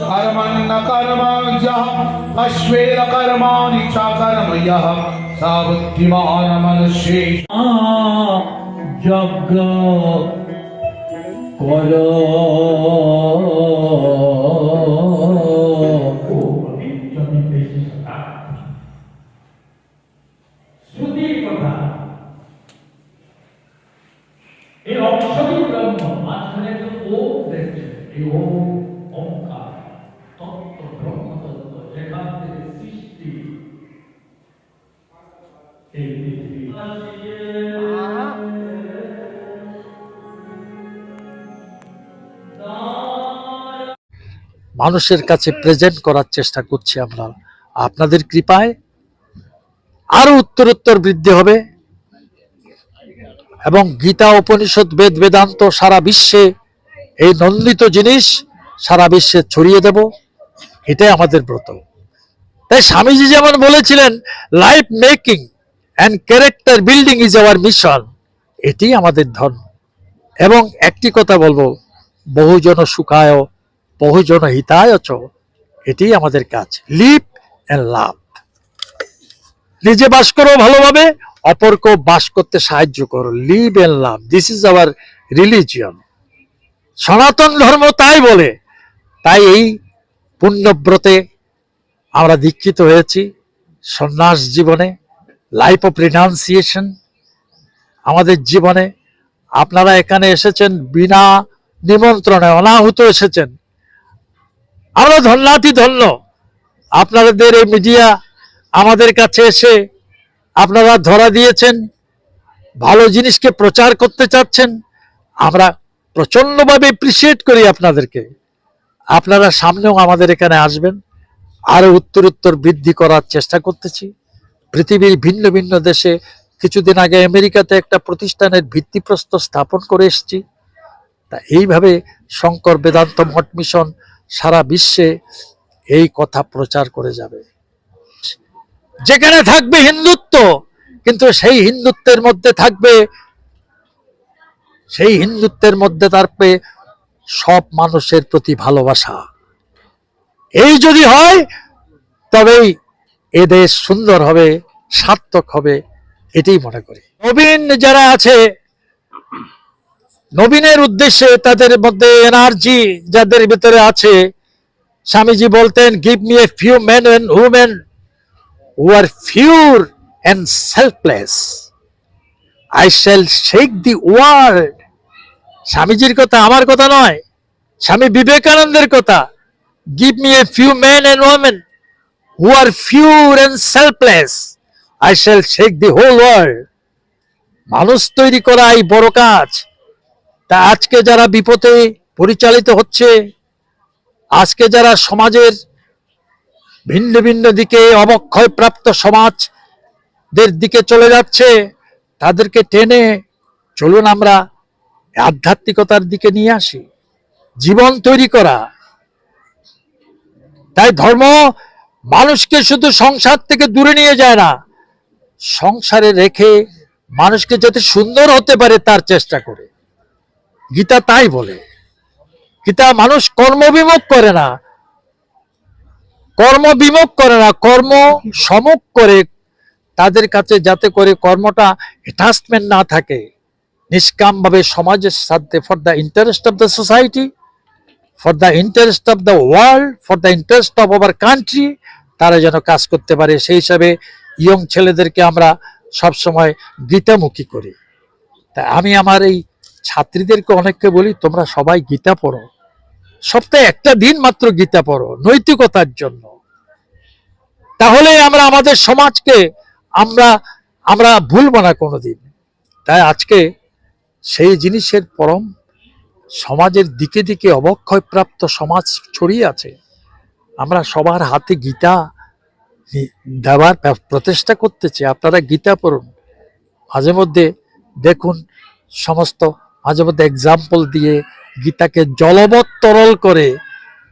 कर्मन्न कर्माणि च अश्वेर कर्माणि च कर्म यः स बुद्धिमान् मनुष्ये यज्ञ करो মানুষের কাছে প্রেজেন্ট করার চেষ্টা করছি আমরা। আপনাদের কৃপায় আরও উত্তরোত্তর বৃদ্ধি হবে এবং গীতা, উপনিষদ, বেদ, বেদান্ত সারা বিশ্বে এই নন্দিত জিনিস সারা বিশ্বে ছড়িয়ে দেব। এটাই আমাদের ব্রত। তাই স্বামীজি যেমন বলেছিলেন life making and character building is our mission এটি আমাদের ধর্ম। এবং একটি কথা বলব, বহুজন সুখায়, বহুজন হিতায় চ, এটি আমাদের কাজ। লিভ অ্যান্ড লাভ নিজে বাস করো ভালোভাবে অপরকেও বাস করতে সাহায্য করো। Live and love this is our religion সনাতন ধর্ম তাই বলে। তাই এই পুণ্যব্রতে আমরা দীক্ষিত হয়েছি সন্ন্যাস জীবনে। লাইফ অফ রিনাউন্সিয়েশন আমাদের জীবনে আপনারা এখানে এসেছেন বিনা নিমন্ত্রণে, অনাহুত এসেছেন। আমরা ধন্যাতি ধন্য, আপনাদের এই মিডিয়া আমাদের কাছে এসে আপনারা ধরা দিয়েছেন, ভালো জিনিসকে প্রচার করতে চাচ্ছেন, আমরা প্রচন্ডভাবে এপ্রিসিয়েট করি আপনাদেরকে। আপনারা সামনেও আমাদের এখানে আসবেন, আরও উত্তর উত্তর বৃদ্ধি করার চেষ্টা করতেছি। পৃথিবীর ভিন্ন ভিন্ন দেশে কিছুদিন আগে আমেরিকাতে একটা প্রতিষ্ঠানের ভিত্তিপ্রস্তর স্থাপন করে এসেছি। তা এইভাবে শঙ্কর বেদান্ত মঠ মিশন সারা বিশ্বে এই কথা প্রচার করে যাবে। যেখানে থাকবে হিন্দুত্ব, কিন্তু সেই হিন্দুত্বের মধ্যে থাকবে, সেই হিন্দুত্বের মধ্যে থাকবে সব মানুষের প্রতি ভালোবাসা। এই যদি হয়, তবেই এ দেশ সুন্দর হবে, সার্থক হবে, এটাই মনে করি। নবীন যারা আছে, নবীনের উদ্দেশ্যে তাদের মধ্যে এনার্জি যাদের ভিতরে আছে, স্বামীজি বলতেন give me a few man and women who are pure and selfless I shall shake the world স্বামীজির কথা আমার কথা নয়, স্বামী বিবেকানন্দের কথা। Give me a few man and women who are pure and selfless I shall shake the whole world মানুষ তৈরি করা এই বড় কাজ। তা আজকে যারা বিপদে পরিচালিত হচ্ছে, আজকে যারা সমাজের ভিন্ন ভিন্ন দিকে অবক্ষয় প্রাপ্ত সমাজদের দিকে চলে যাচ্ছে, তাদেরকে টেনে চলুন আমরা আধ্যাত্মিকতার দিকে নিয়ে আসি। জীবন তৈরি করা। তাই ধর্ম মানুষকে শুধু সংসার থেকে দূরে নিয়ে যায় না, সংসারে রেখে মানুষকে যাতে সুন্দর হতে পারে তার চেষ্টা করে। গীতা তাই বলে, গীতা মানুষ কর্মবিমুখ করে না কর্ম বিমুখ করে না, কর্ম সমুখ করে তাদের কাছে যাতে করে কর্মটা অ্যাটাচমেন্ট না থাকে। নিষ্কামভাবে সমাজের সাথে for the interest of the society for the interest of the world for the interest of our country তারা যেন কাজ করতে পারে, সেই হিসাবে ইয়ং ছেলেদেরকে আমরা সবসময় গীতামুখী করি। তা আমি আমার এই ছাত্রীদেরকে অনেককে বলি, তোমরা সবাই গীতা পড়ো। সপ্তাহে একটা দিন মাত্র গীতা পড়ো, নৈতিকতার জন্য। তাহলে আমরা, আমাদের সমাজকে আমরা আমরা ভুলবো না কোনোদিন। তাই আজকে সেই জিনিসের পরম সমাজের দিকে দিকে অবক্ষয়প্রাপ্ত সমাজ ছড়িয়ে আছে। আমরা সবার হাতে গীতা দেওয়ার প্রচেষ্টা করতেছে, আপনারা গীতা পড়ুন। মাঝে মধ্যে দেখুন সমস্ত, মাঝে মধ্যে এক্সাম্পল দিয়ে গীতাকে জলবৎ তরল করে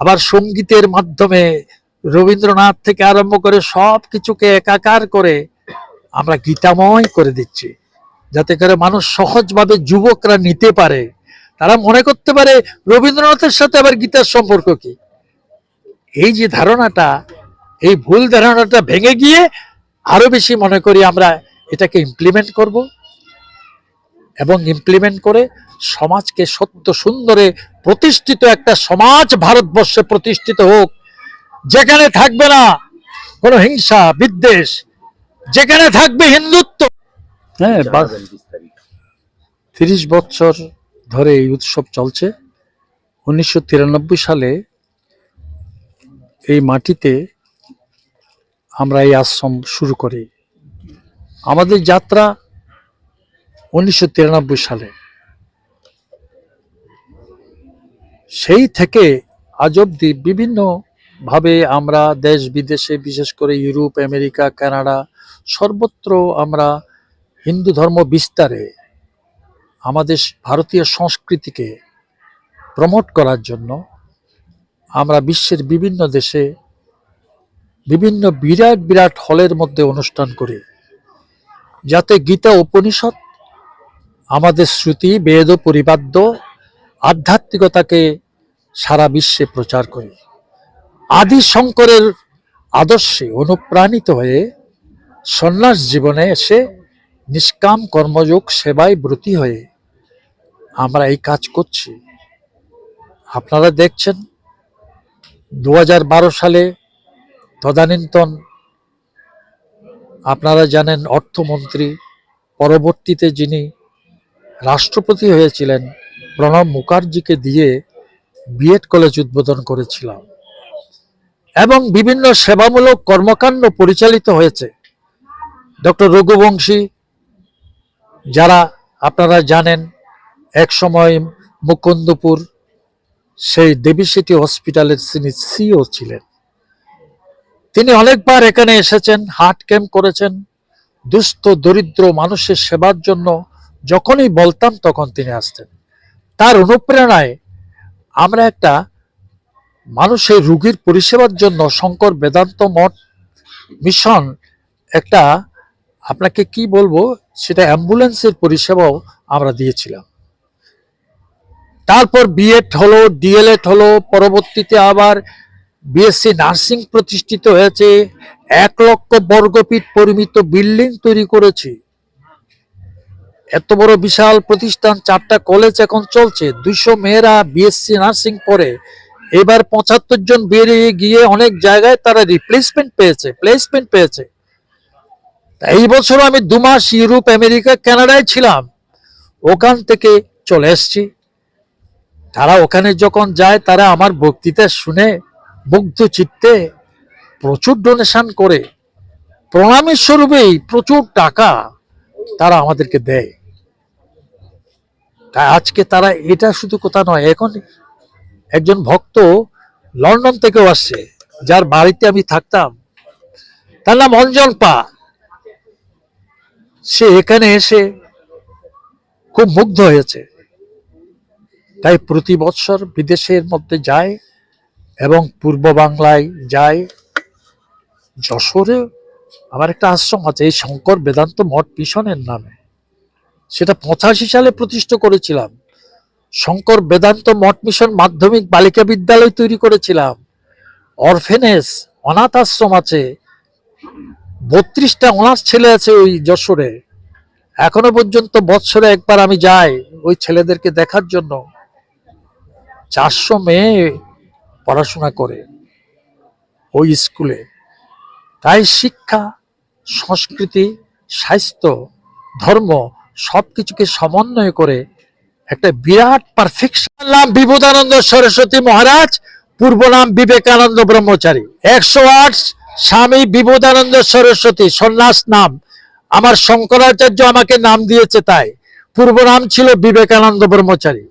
আবার সঙ্গীতের মাধ্যমে রবীন্দ্রনাথ থেকে আরম্ভ করে সব কিছুকে একাকার করে আমরা গীতাময় করে দিচ্ছি, যাতে করে মানুষ সহজভাবে যুবকরা নিতে পারে। তারা মনে করতে পারে রবীন্দ্রনাথের সাথে আবার গীতার সম্পর্ক কি? এই যে ধারণাটা এই ভুল ধারণাটা ভেঙে গিয়ে আরও বেশি মনে করি আমরা এটাকে ইমপ্লিমেন্ট করব এবং ইমপ্লিমেন্ট করে সমাজকে সত্য সুন্দরে প্রতিষ্ঠিত একটা সমাজ ভারতবর্ষে প্রতিষ্ঠিত হোক। যেখানে থাকবে না কোনো হিংসা বিদ্বেষ যেখানে থাকবে হিন্দুত্ব। হ্যাঁ তিরিশ বছর ধরে এই উৎসব চলছে। উনিশশো তিরানব্বই সালে এই মাটিতে আমরা এই আশ্রম শুরু করি। আমাদের যাত্রা উনিশশো তিরানব্বই সালে। সেই থেকে আজ অব্দি বিভিন্ন ভাবে আমরা দেশ বিদেশে, বিশেষ করে ইউরোপ, আমেরিকা, কানাডা, সর্বত্র আমরা হিন্দু ধর্ম বিস্তারে আমাদের ভারতীয় সংস্কৃতিকে প্রমোট করার জন্য আমরা বিশ্বের বিভিন্ন দেশে বিভিন্ন বিরাট বিরাট হলের মধ্যে অনুষ্ঠান করি। যাতে গীতা উপনিষদ, আমাদের শ্রুতি, বেদ পরিবাদ্য আধ্যাত্মিকতাকে সারা বিশ্বে প্রচার করি। আদি শঙ্করের আদর্শে অনুপ্রাণিত হয়ে সন্ন্যাস জীবনে এসে নিষ্কাম কর্মযোগ সেবায় ব্রতী হয়ে আমরা এই কাজ করছি। আপনারা দেখছেন, দু হাজার বারো সালে তদানীন্তন আপনারা জানেন অর্থমন্ত্রী, পরবর্তীতে যিনি রাষ্ট্রপতি হয়েছিলেন, প্রণব মুখার্জিকে দিয়ে বিএড কলেজ উদ্বোধন করেছিলাম। এবং বিভিন্ন সেবামূলক কর্মকাণ্ড পরিচালিত হয়েছে। ডক্টর রঘুবংশী, যারা আপনারা জানেন, এক সময় মুকুন্দপুর, সেই দেবী সিটি হসপিটালের তিনি সিও ছিলেন। তিনি অনেকবার এখানে এসেছেন হার্ট ক্যাম্প করেছেন, দুস্থ, দরিদ্র মানুষের সেবার জন্য যখনই বলতাম তখন তিনি আসতেন। তার অনুপ্রেরণায় আমরা একটা মানুষের রুগীর পরিষেবার জন্য শঙ্কর বেদান্ত মঠ মিশন একটা আপনাকে কি বলব, সেটা অ্যাম্বুলেন্সের পরিষেবাও আমরা দিয়েছিলাম। তারপর বিএড হলো ডিএলএড হলো, পরবর্তীতে আবার বিএসসি নার্সিং প্রতিষ্ঠিত হয়েছে। এক লক্ষ বর্গফিট পরিমিত বিল্ডিং তৈরি করেছি। এত বড় বিশাল প্রতিষ্ঠান, চারটা কলেজ এখন চলছে। দুইশো মেয়েরা বিএসসি নার্সিং পড়ে এবার পঁচাত্তর জন বেরিয়ে গিয়ে অনেক জায়গায় তারা রিপ্লেসমেন্ট পেয়েছে প্লেসমেন্ট পেয়েছে। এই বছর আমি দু মাস ইউরোপ, আমেরিকা, কানাডায় ছিলাম। ওখান থেকে চলে এসছি। তারা ওখানে যখন যায়, তারা আমার বক্তৃতা শুনে মুগ্ধ চিত্তে প্রচুর ডোনেশন করে, প্রণামের স্বরূপেই প্রচুর টাকা তারা আমাদেরকে দেয়। তাই আজকে তারা এটা শুধু কথা নয়, এখন একজন ভক্ত লন্ডন থেকেও আসছে, যার বাড়িতে আমি থাকতাম, তার নাম অঞ্জন পা। সে এখানে এসে খুব মুগ্ধ হয়েছে। তাই প্রতি বছর বিদেশের মধ্যে যায় এবং পূর্ব বাংলায় যায়। যশোরে আমার একটা আশ্রম আছে, এই শঙ্কর বেদান্ত মঠ মিশনের নামে। সেটা পঁচাশি সালে প্রতিষ্ঠা করেছিলাম। শঙ্কর বেদান্ত মঠ মিশন মাধ্যমিক বালিকা বিদ্যালয় তৈরি করেছিলাম। অরফেনেস অনাথ আশ্রম আছে। বত্রিশটা অনাথ ছেলে আছে ওই যশোরে। এখনও পর্যন্ত বৎসরে একবার আমি যাই ওই ছেলেদেরকে দেখার জন্য। চারশো মেয়ে পড়াশোনা করে ওই স্কুলে। তাই শিক্ষা, সংস্কৃতি, স্বাস্থ্য, ধর্ম সব কিছুকে সমন্বয় করে একটা বিরাট পারফেকশন নাম বিবোধানন্দ সরস্বতী মহারাজ, পূর্ব নাম বিবেকানন্দ ব্রহ্মচারী। একশো আট স্বামী বিবোধানন্দ সরস্বতী, সন্ন্যাস নাম। আমার শঙ্করাচার্য আমাকে নাম দিয়েছে তাই। পূর্ব নাম ছিল বিবেকানন্দ ব্রহ্মচারী।